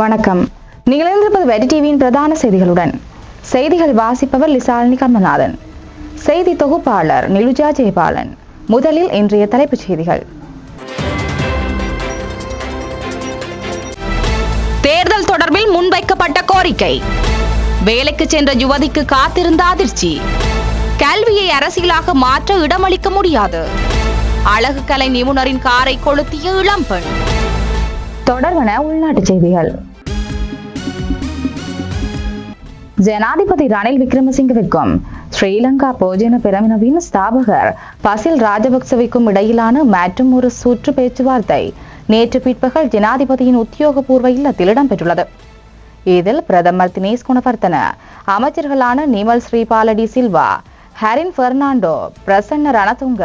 வணக்கம். நீங்கள் இருந்திருப்பது வெடி டிவியின் பிரதான செய்திகளுடன். செய்திகள் வாசிப்பவர் லிசாலினி கர்மநாதன் செய்தி தொகுப்பாளர் நிலுஜா ஜெயபாலன். முதலில் இன்றைய தலைப்புச் செய்திகள். தேர்தல் தொடர்பில் முன்வைக்கப்பட்ட கோரிக்கை. வேலைக்கு சென்ற யுவதிக்கு காத்திருந்த அதிர்ச்சி. கல்வியை அரசியலாக மாற்ற இடமளிக்க முடியாது. அழகு கலை நிபுணரின் காரை கொளுத்திய இளம்பெண். தொடர்வன உள்நாட்டுச் செய்திகள். ஜனாதிபதி ரணில் விக்ரமசிங்கவிற்கும் ஸ்ரீலங்கா போஜன பிரமினவின் ஸ்தாபகர் பசில் ராஜபக்சவிற்கும் இடையிலான மற்றும் ஒரு சுற்று பேச்சுவார்த்தை நேற்று பிற்பகல் ஜனாதிபதியின் உத்தியோகபூர்வ இல்லத்தில் இடம்பெற்றுள்ளது. இதில் பிரதமர் தினேஷ் குணவர்த்தன அமைச்சர்களான நிமல் ஸ்ரீபாலடி சில்வா ஹரின் பெர்னாண்டோ பிரசன்ன ரணதுங்க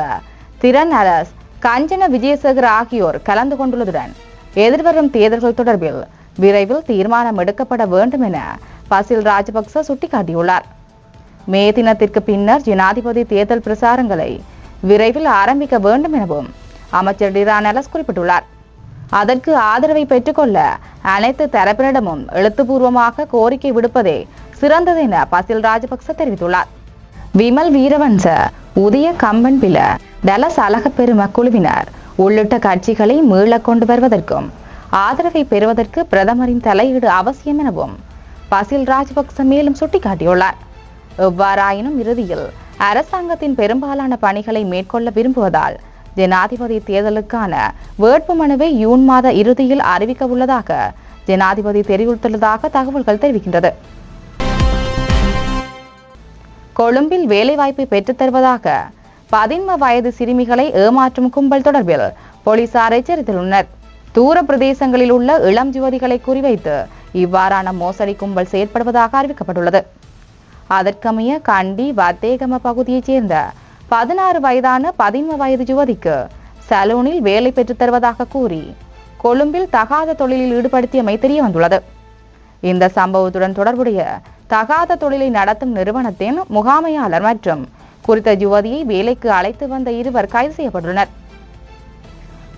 திறன் அரஸ் கஞ்சன விஜயசேகர் ஆகியோர் கலந்து கொண்டுள்ளதுடன் எதிர்வரும் தேர்தல்கள் தொடர்பில் விரைவில் தீர்மானம் எடுக்கப்பட வேண்டும் என பசில் ராஜபக்ச சுட்டிக்காட்டியுள்ளார். மே தினத்திற்கு பின்னர் ஜனாதிபதி தேர்தல் பிரசாரங்களை விரைவில் ஆரம்பிக்க வேண்டும் எனவும் அமைச்சர் டிரானலஸ் குறிப்பிட்டுள்ளார். அதற்கு ஆதரவை பெற்றுக்கொள்ள அனைத்து தரப்பினரிடமும் எழுத்துப்பூர்வமாக கோரிக்கை விடுப்பதே சிறந்தது என பசில் ராஜபக்ச தெரிவித்துள்ளார். விமல் வீரவன்ச உதய கம்பன் பில டலஸ் அழகப்பெரும குழுவினர் உள்ளிட்ட கட்சிகளை மீளக் கொண்டு வருவதற்கும் ஆதரவை பெறுவதற்கு பிரதமரின் தலையீடு அவசியம் எனவும் பசில் ராஜபக்ச மேலும் சுட்டிக்காட்டியுள்ளார். எவ்வாறாயினும் இறுதியில் அரசாங்கத்தின் பெரும்பாலான பணிகளை மேற்கொள்ள விரும்புவதால் ஜனாதிபதி தேர்தலுக்கான வேட்புமனுவை ஜூன் மாத இறுதியில் அறிவிக்க உள்ளதாக ஜனாதிபதி தெரிவித்துள்ளதாக தகவல்கள் தெரிவிக்கின்றது. கொழும்பில் வேலைவாய்ப்பை பெற்றுத் தருவதாக பதின்ம வயது சிறுமிகளை ஏமாற்றும் கும்பல் தொடர்பில் போலீசார் எச்சரித்துள்ளனர் தூர பிரதேசங்களில் உள்ள இளம் யுவதிகளை குறிவைத்து இவ்வாறான மோசடி கும்பல் செயற்படுவதாக அறிவிக்கப்பட்டுள்ளது. அதற்கமைய கண்டி வத்தேகம பகுதியைச் சேர்ந்த பதினாறு வயதான பதின்ம வயது யுவதிக்கு சலூனில் வேலை பெற்றுத் தருவதாக கூறி கொழும்பில் தகாத தொழிலில் ஈடுபடுத்தியமை தெரிய வந்துள்ளது இந்த சம்பவத்துடன் தொடர்புடைய தகாத தொழிலை நடத்தும் நிறுவனத்தின் முகாமையாளர் மற்றும் குறித்த யுவதியை வேலைக்கு அழைத்து வந்த இருவர் கைது செய்யப்பட்டுள்ளனர்.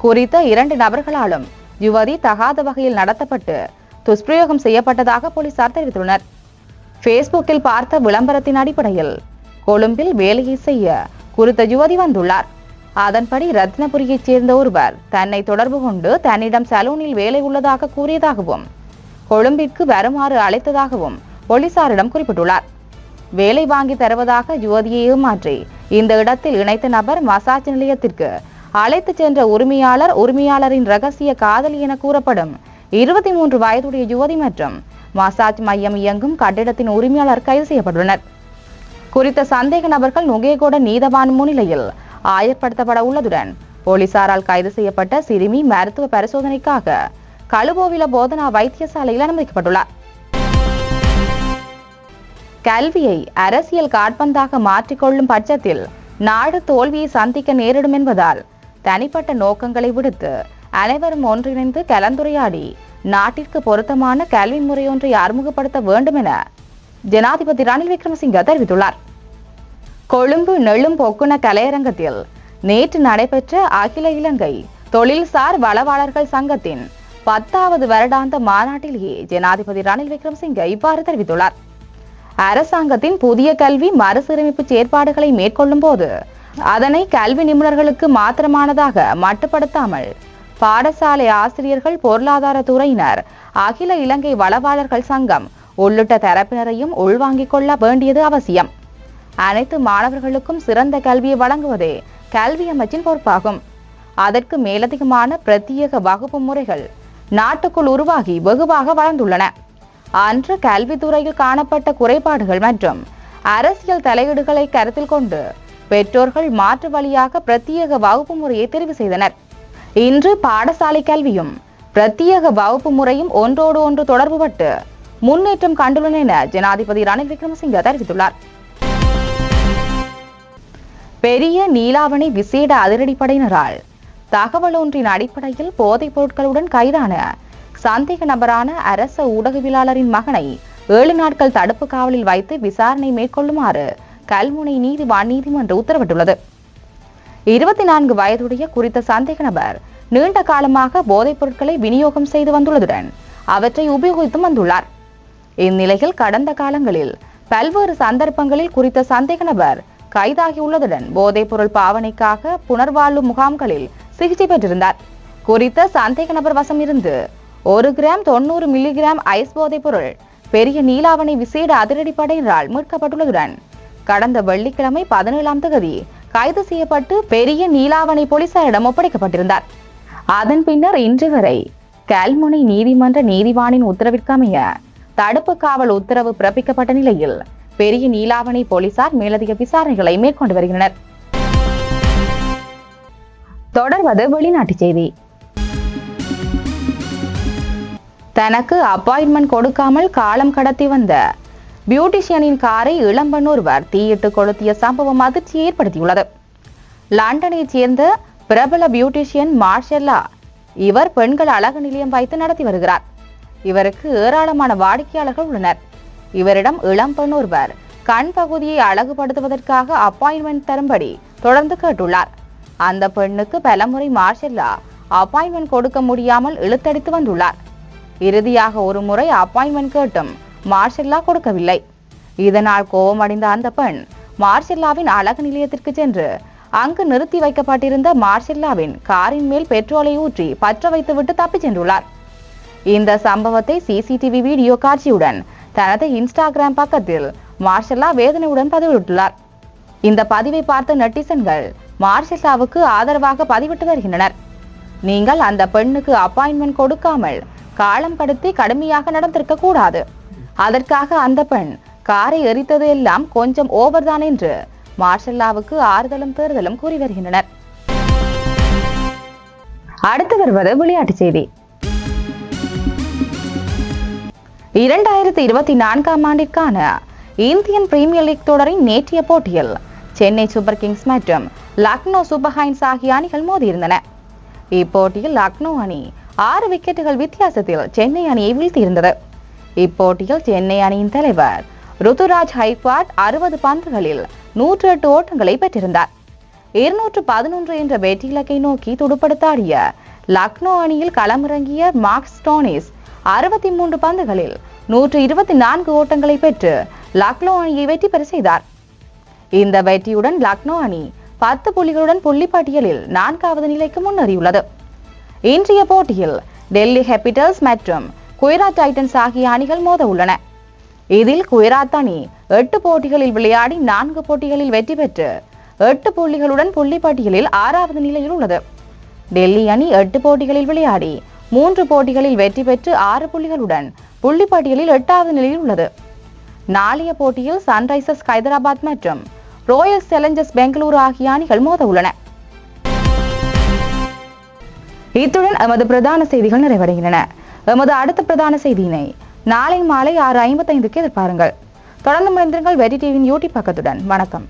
குறித்த இரண்டு நபர்களாலும் யுவதி தகாத வகையில் நடத்தப்பட்டு துஷ்பிரயோகம் செய்யப்பட்டதாக போலீசார் தெரிவித்துள்ளனர். பேஸ்புக்கில் பார்த்த விளம்பரத்தின் அடிப்படையில் கொழும்பில் வேலையை செய்ய குறித்த யுவதி வந்துள்ளார். அதன்படி ரத்னபுரியைச் சேர்ந்த ஒருவர் தன்னை தொடர்பு கொண்டு தன்னிடம் சலூனில் வேலை உள்ளதாக கூறியதாகவும் கொழும்பிற்கு வருமாறு அழைத்ததாகவும் போலீசாரிடம் குறிப்பிட்டுள்ளார். வேலை வாங்கி தருவதாக யுவதியை ஏமாற்றி இந்த இடத்தில் இணைத்த நபர் மசாஜ் நிலையத்திற்கு அழைத்து சென்ற உரிமையாளர் உரிமையாளரின் ரகசிய காதலி என கூறப்படும். இருபத்தி மூன்று வயதுடைய யுவதி மற்றும் மசாஜ் மையம் இயங்கும் கட்டிடத்தின் உரிமையாளர் கைது செய்யப்பட்டுள்ளனர். குறித்த சந்தேக நபர்கள் நுகேகோட நீதவான் முன்னிலையில் ஆயர்படுத்தப்பட உள்ளதுடன் போலீசாரால் கைது செய்யப்பட்ட சிறுமி மருத்துவ பரிசோதனைக்காக கழுபோவில போதனா வைத்தியசாலையில் அனுமதிக்கப்பட்டுள்ளார். கல்வியை அரசியல் காட்பந்தாக மாற்றிக்கொள்ளும் பட்சத்தில் நாடு தோல்வியை சந்திக்க நேரிடும் என்பதால் தனிப்பட்ட நோக்கங்களை விடுத்து அனைவரும் ஒன்றிணைந்து கலந்துரையாடி நாட்டிற்கு பொருத்தமான கல்வி முறையொன்றை அறிமுகப்படுத்த வேண்டும் என ஜனாதிபதி ரணில் விக்ரமசிங்க தெரிவித்துள்ளார். கொழும்பு நெழும் பொக்குண கலையரங்கத்தில் நேற்று நடைபெற்ற அகில இலங்கை தொழில்சார் வளவாளர்கள் சங்கத்தின் பத்தாவது வருடாந்த மாநாட்டிலேயே ஜனாதிபதி ரணில் விக்ரமசிங்க இவ்வாறு தெரிவித்துள்ளார். அரசாங்கத்தின் புதிய கல்வி மறுசீரமைப்பு செயற்பாடுகளை மேற்கொள்ளும் போது அதனை கல்வி நிபுணர்களுக்கு மாத்திரமானதாக மட்டுப்படுத்தாமல் பாடசாலை ஆசிரியர்கள் பொருளாதார துறையினர் அகில இலங்கை வளவாளர்கள் சங்கம் உள்ளிட்ட தரப்பினரையும் உள்வாங்கிக் கொள்ள வேண்டியது அவசியம். அனைத்து மாணவர்களுக்கும் சிறந்த கல்வியை வழங்குவதே கல்வி அமைச்சின் பொறுப்பாகும். அதற்கு மேலதிகமான பிரத்யேக வகுப்பு முறைகள் நாட்டுக்குள் உருவாகி வெகுவாக வளர்ந்துள்ளன. அன்று கல்வித்துறையில் காணப்பட்ட குறைபாடுகள் மற்றும் அரசியல் தலையீடுகளை கருத்தில் கொண்டு பெற்றோர்கள் மாற்று வழியாக பிரத்யேக வகுப்பு முறையை தெரிவு செய்தனர். இன்று பாடசாலை கல்வியும் பிரத்யேக வகுப்பு முறையும் ஒன்றோடு ஒன்று தொடர்புபட்டு முன்னேற்றம் கண்டுள்ளன என ஜனாதிபதி ரணில் விக்ரமசிங்க தெரிவித்துள்ளார். பெரிய நீலாவணை விசேட அதிரடிப்படையினரால் தகவல் ஒன்றின் அடிப்படையில் போதைப் பொருட்களுடன் கைதான சந்தேக நபரான அரச ஊடகவியலாளரின் மகனை ஏழு நாட்கள் தடுப்பு காவலில் வைத்து விசாரணை மேற்கொள்ளுமாறு கல்முனை நீதிவான் நீதிமன்றம் உத்தரவிட்டுள்ளது. இருபத்தி நான்கு வயதுடைய குறித்த சந்தேக நபர் நீண்ட காலமாக போதைப் பொருட்களை விநியோகம் செய்து வந்துள்ளதுடன் அவற்றை உபயோகித்து வந்துள்ளார். இந்நிலையில் கடந்த காலங்களில் பல்வேறு சந்தர்ப்பங்களில் குறித்த சந்தேக நபர் கைதாகியுள்ளதுடன் போதைப்பொருள் பாவனைக்காக புனர்வாழ்வு முகாம்களில் சிகிச்சை பெற்றிருந்தார். குறித்த சந்தேக நபர் வசம் இருந்து ஒரு கிராம் தொண்ணூறு மில்லிகிராம் ஐஸ் போதைப்பொருள் பெரிய நீலாவணை விசேட அதிரடிப்படையினரால் மீட்கப்பட்டுள்ளதுடன் கடந்த வெள்ளிக்கிழமை பதினேழாம் தகுதி கைது செய்யப்பட்டு பெரிய நீலாவணை போலீசாரிடம் ஒப்படைக்கப்பட்டிருந்தார். அதன் பின்னர் இன்று வரை கல்முனை நீதிமன்ற நீதிவானின் உத்தரவிற்கமைய தடுப்பு காவல் உத்தரவு பிறப்பிக்கப்பட்ட நிலையில் பெரிய நீலாவணை போலீசார் மேலதிக விசாரணைகளை மேற்கொண்டு வருகின்றனர். தொடர்வது வெளிநாட்டு செய்தி. தனக்கு அப்பாயின்மெண்ட் கொடுக்காமல் காலம் கடத்தி வந்த. பியூட்டிஷியனின் காரை இளம்பெண் ஒருவர் தீயிட்டு கொளுத்திய சம்பவம் அதிர்ச்சி ஏற்படுத்தியுள்ளது. லண்டனைச் சேர்ந்த பிரபல பியூட்டிஷியன் மார்ஷெல்லா இவர் பெண்கள் அழகு நிலையம் வைத்து நடத்தி வருகிறார். இவருக்கு ஏராளமான வாடிக்கையாளர்கள் உள்ளனர். இவரிடம் இளம்பெண் ஒருவர் கண் பகுதியை அழகுபடுத்துவதற்காக அப்பாயின்மெண்ட் தரும்படி தொடர்ந்து கேட்டுள்ளார். அந்த பெண்ணுக்கு பலமுறை மார்ஷெல்லா அப்பாயின்மெண்ட் கொடுக்க முடியாமல் இழுத்தடித்து வந்துள்ளார். இறுதியாக ஒரு முறை அப்பாயின்மெண்ட் கேட்டும். மார்ஷெல்லா கொடுக்கவில்லை. இதனால் கோபமடைந்த அந்த பெண் மார்ஷெல்லாவின் அழகு நிலையத்திற்கு சென்று அங்கு நிறுத்தி வைக்கப்பட்டிருந்த மார்ஷெல்லாவின் காரின் மேல் பெட்ரோலை ஊற்றி பற்ற வைத்துவிட்டு தப்பிச் சென்றுள்ளார். இந்த சம்பவத்தை சிசிடிவி வீடியோ காட்சியுடன் தனது இன்ஸ்டாகிராம் பக்கத்தில் மார்ஷல்லா வேதனையுடன் பதிவிட்டுள்ளார். இந்த பதிவை பார்த்த நெட்டிசன்கள் மார்ஷல்லாவுக்கு ஆதரவாக பதிவிட்டு வருகின்றனர். நீங்கள் அந்த பெண்ணுக்கு அப்பாயின்மெண்ட் கொடுக்காமல் காலம் கடத்தி கடுமையாக நடந்திருக்க கூடாது. அதற்காக அந்த பெண் காரை எரித்தது எல்லாம் கொஞ்சம் ஓவர்தான் என்று மார்ஷல்லாவுக்கு ஆறுதலும் தேர்தலும் கூறி வருகின்றனர். அடுத்து வருவது விளையாட்டு செய்தி. இரண்டாயிரத்தி இருபத்தி நான்காம் ஆண்டிற்கான இந்தியன் பிரீமியர் லீக் தொடரின் நேற்றைய போட்டியில் சென்னை சூப்பர் கிங்ஸ் மற்றும் லக்னோ சூப்பர் ஹைன்ஸ் ஆகிய அணிகள் மோதியிருந்தன. இப்போட்டியில் லக்னோ அணி ஆறு விக்கெட்டுகள் வித்தியாசத்தில் சென்னை அணியை வீழ்த்தியிருந்தது. இப்போட்டியில் சென்னை அணியின் தலைவர் ருத்துராஜ் ஹைக்வாட் அறுபது பந்துகளில் நூற்று எட்டு ஓட்டங்களை பெற்றிருந்தார். இருநூற்று பதினொன்று என்ற வெற்றி இலக்கை நோக்கி துடுப்படுத்தாடிய லக்னோ அணியில் களமிறங்கிய மார்க்ஸ் டோனிஸ் அறுபத்தி மூன்று பந்துகளில் நூற்று இருபத்தி நான்கு ஓட்டங்களை பெற்று லக்னோ அணியை வெற்றி பெற செய்தார். இந்த வெற்றியுடன் லக்னோ அணி பத்து புள்ளிகளுடன் புள்ளிப்பட்டியலில் நான்காவது நிலைக்கு முன்னேறியுள்ளது. இன்றைய போட்டியில் டெல்லி கேபிட்டல்ஸ் மற்றும் குஜராத் டைட்டன்ஸ் ஆகிய அணிகள் மோத உள்ளன இதில் குயராத் அணி எட்டு போட்டிகளில் விளையாடி நான்கு போட்டிகளில் வெற்றி பெற்று எட்டு புள்ளிகளுடன் புள்ளிப்பட்டியலில் ஆறாவது நிலையில் உள்ளது. டெல்லி அணி எட்டு போட்டிகளில் விளையாடி மூன்று போட்டிகளில் வெற்றி பெற்று ஆறு புள்ளிகளுடன் புள்ளிப்பட்டியலில் எட்டாவது நிலையில் உள்ளது. நாளைய போட்டியில் சன்ரைசர்ஸ் ஹைதராபாத் மற்றும் ராயல் சேலஞ்சர்ஸ் பெங்களூரு ஆகிய அணிகள் மோத உள்ளன இத்துடன் எமது பிரதான செய்திகள் நிறைவடைகின்றன. எமது அடுத்த பிரதான செய்தியினை நாளை மாலை ஆறு ஐம்பத்தைந்துக்கு எதிர்பாருங்கள். தொடர்ந்து முனைந்திருங்கள் வெடி டிவியின் யூடியூப் பக்கத்துடன். வணக்கம்.